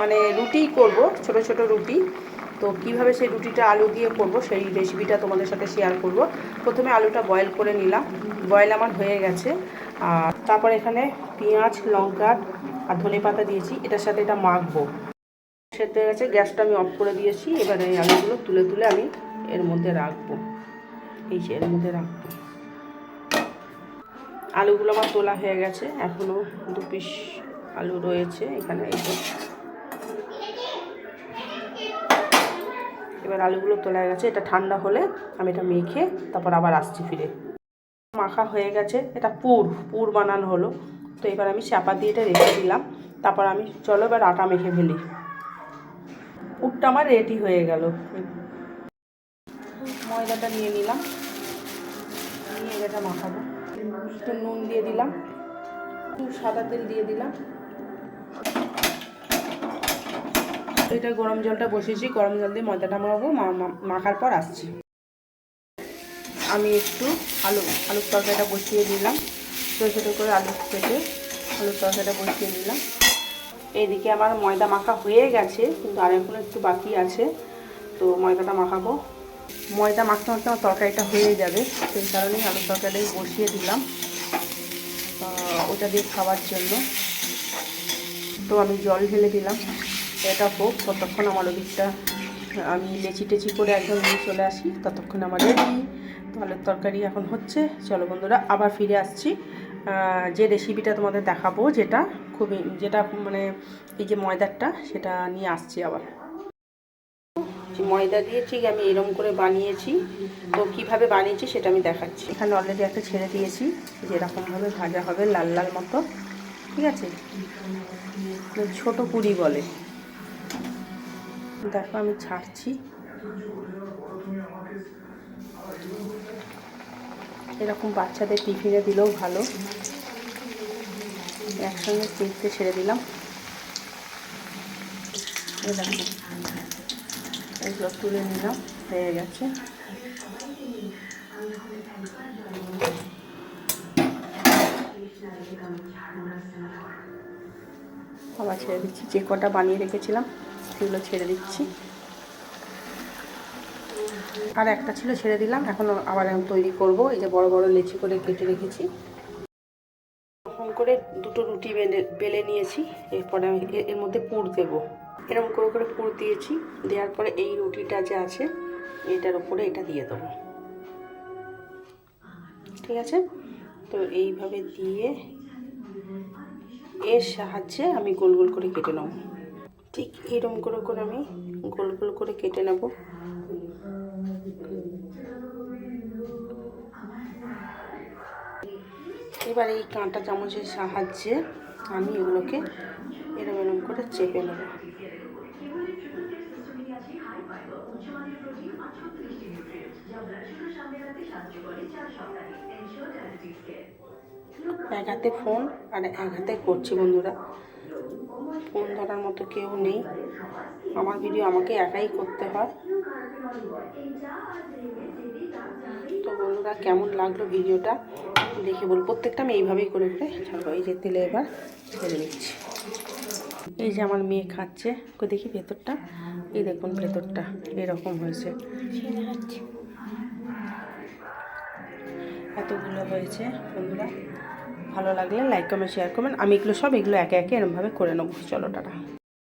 মানে রুটিই করব, ছোট ছোট রুটি। তো কীভাবে সেই রুটিটা আলু দিয়ে করব, সেই রেসিপিটা তোমাদের সাথে শেয়ার করব। প্রথমে আলুটা বয়েল করে নিলাম। বয়েল আমার হয়ে গেছে। আর তারপর এখানে পেঁয়াজ, লঙ্কা আর ধনে পাতা দিয়েছি। এটার সাথে এটা মাখবো। সেদ্ধ হয়ে গেছে, গ্যাসটা আমি অফ করে দিয়েছি। এবারে এই আলুগুলো তুলে তুলে আমি এর মধ্যে রাখব। এই যে এর মধ্যে রাখব। আলুগুলো আমার তোলা হয়ে গেছে। এখনও দু পিস আলু রয়েছে এখানে, এই এবার আলুগুলো তোলা গেছে, এটা ঠান্ডা হলে আমি এটা মেখে তারপর আবার আসছি ফিরে। মাখা হয়ে গেছে, এটা পুর পুর বানানো হলো। তো এবার আমি চাপা দিয়ে এটা রেখে দিলাম। তারপর আমি, চলো এবার আটা মেখে ফেলি। পুরটা আমার রেডি হয়ে গেল। ময়দাটা নিয়ে নিলাম। নিয়ে এটা মাখাবো। একটু নুন দিয়ে দিলাম। একটু সাদা তেল দিয়ে দিলাম। এটা গরম জলটা বসিয়েছি, গরম জল দিয়ে ময়দাটা মাখাবো মাখার পর আসছি। আমি একটু আলু, আলুর তরকারিটা বসিয়ে দিলাম। ছোটো ছোটো করে আলু কেটে আলুর তরকারিটা বসিয়ে দিলাম। এইদিকে আমার ময়দা মাখা হয়ে গেছে, কিন্তু আর এখন একটু বাকি আছে, তো ময়দাটা মাখাবো। ময়দা মাখতে মাখতে আমার তরকারিটা হয়ে যাবে, সেই কারণেই আলুর তরকারিটাই বসিয়ে দিলাম। ওটা দিয়ে খাওয়ার জন্য। তো আমি জল ঢেলে দিলাম। এটা হোক, ততক্ষণ আমার ওদিকটা আমি লেচি টেচি করে একদম নিয়ে চলে আসি, ততক্ষণ আমার রেডি তো আলুর তরকারি এখন হচ্ছে। চলো বন্ধুরা, আবার ফিরে আসছি। যে রেসিপিটা তোমাদের দেখাবো, যেটা খুবই, যেটা মানে এই যে ময়দারটা, সেটা নিয়ে আসছি আবার। ময়দা দিয়ে ঠিক আমি এরম করে বানিয়েছি। তো কীভাবে বানিয়েছি সেটা আমি দেখাচ্ছি। এখানে অলরেডি একটা ছেড়ে দিয়েছি, যেরকমভাবে ভাজা হবে লাল লাল মতো। ঠিক আছে? ছোট পুরি বলে। দেখো আমি ছাড়ছি। এরকম বাচ্চাদের টিফিনে দিলেও ভালো। একসঙ্গে তিনটে ছেড়ে দিলাম। তুলে নিলাম, হয়ে গেছে। আবার ছেড়ে দিচ্ছি, যে কটা বানিয়ে রেখেছিলাম। সেগুলো ছেড়ে দিচ্ছি। আর একটা ছিল ছেড়ে দিলাম, এখন আবার আমি তৈরি করব। এই যে বড় বড় লেচি করে কেটে রেখেছি। এরকম করে দুটো রুটি বেলে বেলে নিয়েছি। এরপরে আমি এর মধ্যে পুর দেবো। এরকম করে করে পুর দিয়েছি। দেওয়ার পরে এই রুটিটা যে আছে, এটার উপরে এটা দিয়ে দেবো। ঠিক আছে? তো এইভাবে দিয়ে এর সাহায্যে আমি গোল গোল করে কেটে নেব। ঠিক এরকম করে করে আমি গোল গোল করে কেটে নেব। এবার এই কাঁটা চামচের সাহায্যে আমি এগুলোকে এরম এরম করে চেপে নেব। এক হাতে ফোন আর এক হাতে করছি বন্ধুরা। ফোন ধরার মতো কেউ নেই। আমার ভিডিও আমাকে একাই করতে হয়। তো বন্ধুরা, কেমন লাগল ভিডিওটা? দেখে বল প্রত্যেকটা আমি এইভাবেই করে করে ছাড়বো এই যে তেলে এবার ছেড়ে দিচ্ছি এই যে আমার মেয়ে খাচ্ছে। দেখি ভেতরটা। এই দেখুন ভেতরটা, এরকম হয়েছে। এতগুলো হয়েছে বন্ধুরা। ভালো লাগলে লাইক কমেন্ট শেয়ার করবেন আমি এগুলো সব এগুলো একে একে এরমভাবে করে নেব। চলো, টাটা।